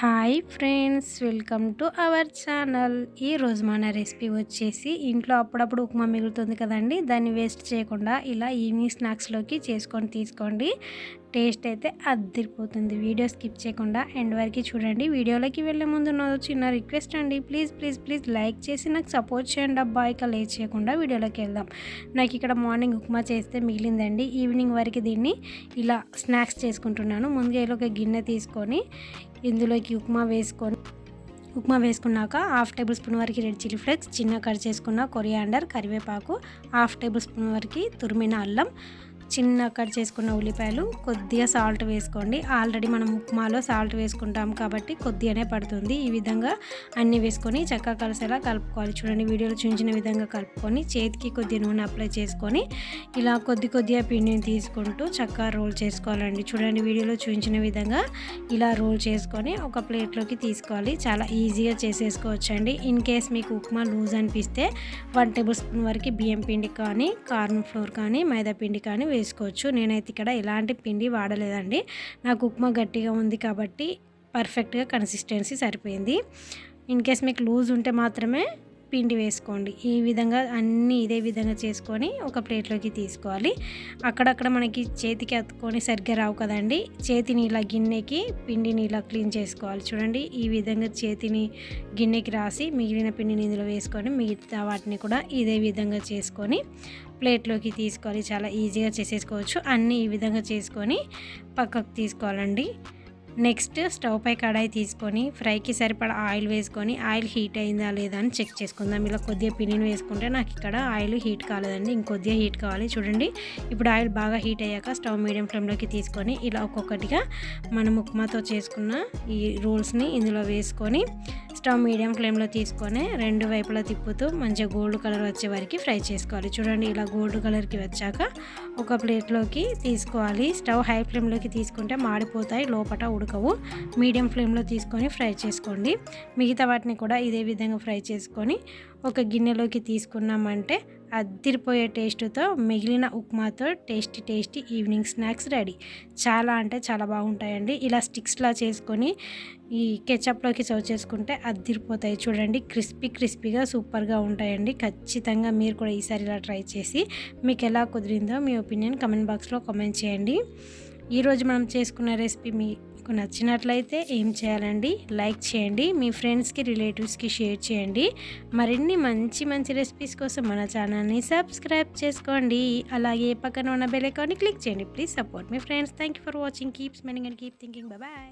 Hi friends welcome to our channel. ఈరోజు మన recipe వచ్చేసి ఇంట్లో అప్పుడప్పుడు ఉప్మా మిగులుతుంది కదండి దాన్ని వేస్ట్ చేయకుండా ఇలా ఈవినింగ్ స్నాక్స్లోకి చేసుకొని తీసుకోండి. టేస్ట్ అయితే అద్దరిపోతుంది వీడియో స్కిప్ చేయకుండా ఎండ్ వరకు చూడండి. వీడియోలోకి వెళ్ళే ముందు నా చిన్న రిక్వెస్ట్ అండి ప్లీజ్ ప్లీజ్ ప్లీజ్ లైక్ చేసి నాకు సపోర్ట్ చేయండి అబ్బా. ఇక లేట్ చేయకుండా వీడియోలోకి వెళ్దాం. నాకు ఇక్కడ మార్నింగ్ ఉప్మా చేస్తే మిగిలిందండి. ఈవినింగ్ వరకు దీన్ని ఇలా స్నాక్స్ చేసుకుంటున్నాను. ముందుగా ఇలా ఒక గిన్నె తీసుకొని ఇందులోకి ఉప్మా వేసుకొని ఉప్మా వేసుకున్నాక హాఫ్ టేబుల్ స్పూన్ వరకు రెడ్ చిల్లీ ఫ్లేక్స్ చిన్న కట్ చేసుకున్న కొరియాండర్ కరివేపాకు హాఫ్ టేబుల్ స్పూన్ వరకు తురిమిన అల్లం చిన్న కట్ చేసుకున్న ఉల్లిపాయలు కొద్దిగా సాల్ట్ వేసుకోండి. ఆల్రెడీ మనం ఉప్మాలో సాల్ట్ వేసుకుంటాం కాబట్టి కొద్దిగానే పడుతుంది. ఈ విధంగా అన్నీ వేసుకొని చక్కగా కలిసేలా కలుపుకోవాలి. చూడండి వీడియోలో చూపించిన విధంగా కలుపుకొని చేతికి కొద్దిగా నూనె అప్లై చేసుకొని ఇలా కొద్ది కొద్దిగా పిండిని తీసుకుంటూ చక్కగా రోల్ చేసుకోవాలండి. చూడండి వీడియోలో చూపించిన విధంగా ఇలా రోల్ చేసుకొని ఒక ప్లేట్లోకి తీసుకోవాలి. చాలా ఈజీగా చేసేసుకోవచ్చండి. ఇన్ కేస్ మీకు ఉప్మా లూజ్ అనిపిస్తే వన్ టేబుల్ స్పూన్ వరకు బియ్యం పిండి కానీ కార్న్ ఫ్లోర్ కానీ మైదా పిండి కానీ వేసుకోవచ్చు. నేనైతే ఇక్కడ ఎలాంటి పిండి వాడలేదండి. నాకు ఉప్మా గట్టిగా ఉంది కాబట్టి పర్ఫెక్ట్గా కన్సిస్టెన్సీ సరిపోయింది. ఇన్ కేస్ మీకు లూజ్ ఉంటే మాత్రమే పిండి వేసుకోండి. ఈ విధంగా అన్నీ ఇదే విధంగా చేసుకొని ఒక ప్లేట్లోకి తీసుకోవాలి. అక్కడక్కడ మనకి చేతికి అతుకొని సరిగ్గా రావు కదండి. చేతిని ఇలా గిన్నెకి పిండిని ఇలా క్లీన్ చేసుకోవాలి. చూడండి ఈ విధంగా చేతిని గిన్నెకి రాసి మిగిలిన పిండిని ఇందులో వేసుకొని మిగతా వాటిని కూడా ఇదే విధంగా చేసుకొని ప్లేట్లోకి తీసుకోవాలి. చాలా ఈజీగా చేసేసుకోవచ్చు. అన్నీ ఈ విధంగా చేసుకొని పక్కకు తీసుకోవాలండి. నెక్స్ట్ స్టవ్ పై కడాయి తీసుకొని ఫ్రైకి సరిపడా ఆయిల్ వేసుకొని ఆయిల్ హీట్ అయిందా లేదా అని చెక్ చేసుకుందాం. ఇలా కొద్దిగా పిన్నిని వేసుకుంటే నాకు ఇక్కడ ఆయిల్ హీట్ కాలేదండి ఇంకొద్దిగా హీట్ కావాలి. చూడండి ఇప్పుడు ఆయిల్ బాగా హీట్ అయ్యాక స్టవ్ మీడియం ఫ్లేమ్లోకి తీసుకొని ఇలా ఒక్కొక్కటిగా మనం ఉప్మాతో చేసుకున్న ఈ రోల్స్ని ఇందులో వేసుకొని స్టవ్ మీడియం ఫ్లేమ్లో తీసుకొని రెండు వైపులా తిప్పుతూ మంచిగా గోల్డ్ కలర్ వచ్చే వరకు ఫ్రై చేసుకోవాలి. చూడండి ఇలా గోల్డ్ కలర్కి వచ్చాక ఒక ప్లేట్లోకి తీసుకోవాలి. స్టవ్ హై ఫ్లేమ్లోకి తీసుకుంటే మాడిపోతాయి లోపల ఉడకవు మీడియం ఫ్లేమ్లో తీసుకొని ఫ్రై చేసుకోండి. మిగతా వాటిని కూడా ఇదే విధంగా ఫ్రై చేసుకొని ఒక గిన్నెలోకి తీసుకున్నామంటే అద్దిరిపోయే టేస్ట్తో మిగిలిన ఉప్మాతో tasty tasty evening snacks ready. చాలా అంటే చాలా బాగుంటాయండి. ఇలా స్టిక్స్లా చేసుకొని ఈ కెచప్లోకి సర్వ్ చేసుకుంటే అద్దిరిపోతాయి చూడండి క్రిస్పీ క్రిస్పీగా సూపర్గా ఉంటాయండి. ఖచ్చితంగా మీరు కూడా ఈసారి ఇలా ట్రై చేసి మీకు ఎలా కుదిరిందో మీ ఒపీనియన్ కమెంట్ బాక్స్లో కామెంట్ చేయండి. ఈరోజు మనం చేసుకున్న రెసిపీ మీకు నచ్చినట్లయితే ఏం చేయాలండి? లైక్ చేయండి మీ ఫ్రెండ్స్కి రిలేటివ్స్కి షేర్ చేయండి. మరిన్ని మంచి మంచి రెసిపీస్ కోసం మన ఛానల్ని సబ్స్క్రైబ్ చేసుకోండి. అలాగే పక్కన ఉన్న బెల్ ఐకాన్ని క్లిక్ చేయండి. Please support me friends. Thank you for watching. Keep smiling and keep thinking. Bye.